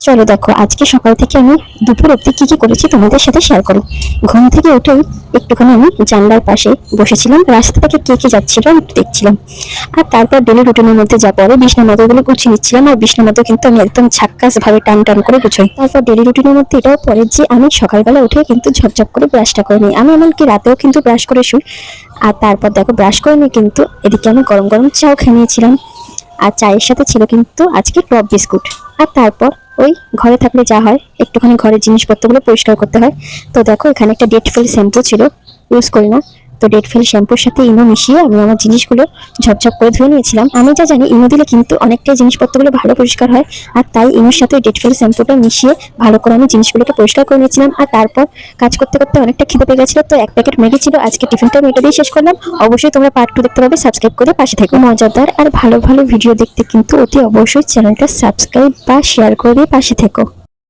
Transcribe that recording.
চলো দেখো, আজকে সকাল থেকে আমি দুপুর অব্দি কি কি করেছি তোমাদের সাথে শেয়ার করো। ঘুম থেকে উঠেই একটুখানি আমি জানলার পাশে বসেছিলাম, রাস্তা থেকে কে কে যাচ্ছিল একটু দেখছিলাম। আর তারপর ডেলি রুটিনের মধ্যে যা পরে বিছনা মতোগুলো গুছিয়ে নিচ্ছিলাম আর বিছনা মতো কিন্তু আমি একদম ভাবে টান টান করে গুছোই। তারপর ডেলি রুটিনের মধ্যে এটাও পরে যে আমি সকালবেলা উঠে কিন্তু ঝপঝপ করে ব্রাশটা করে নিই। আমি এমনকি রাতেও কিন্তু ব্রাশ করে শুই। আর তারপর দেখো ব্রাশ করে নিই কিন্তু এদিকে আমি গরম গরম চাও খেয়ে নিয়েছিলাম। আর চায়ের সাথে ছিল কিন্তু আজকে টপ বিস্কুট। আর তারপর ওই ঘরে থাকলে যা হয়, একটুখানি ঘরের জিনিসপত্রগুলো পরিষ্কার করতে হয়। তো দেখো, এখানে একটা ডেট ফেল শ্যাম্পু ছিল ইউজ করি না তো ডেট ফেল শ্যাম্পুর সাথে ইনো মিশিয়ে আমি আমার জিনিসগুলো ঝপঝপ করে ধুয়ে নিয়েছিলাম। আমি যা জানি ইনো দিলে কিন্তু অনেকটাই জিনিসপত্রগুলো ভালো পরিষ্কার হয়, আর তাই ইনোর সাথে ডেট ফেল শ্যাম্পুটা মিশিয়ে ভালো করে আমি জিনিসগুলোকে পরিষ্কার করে নিয়েছিলাম। আর তারপর কাজ করতে করতে অনেকটা খিদে পেয়ে গেছিল, তো এক প্যাকেট ম্যাগি ছিল। আজকে টিফিনটা আমি এটা দিয়ে শেষ করলাম। অবশ্যই তোমরা পার্ট টু দেখতে পাবে। সাবস্ক্রাইব করে পাশে থেকো। মজাদার আর ভালো ভালো ভিডিও দেখতে কিন্তু অতি অবশ্যই চ্যানেলটা সাবস্ক্রাইব বা শেয়ার করে দিয়ে পাশে থেকো।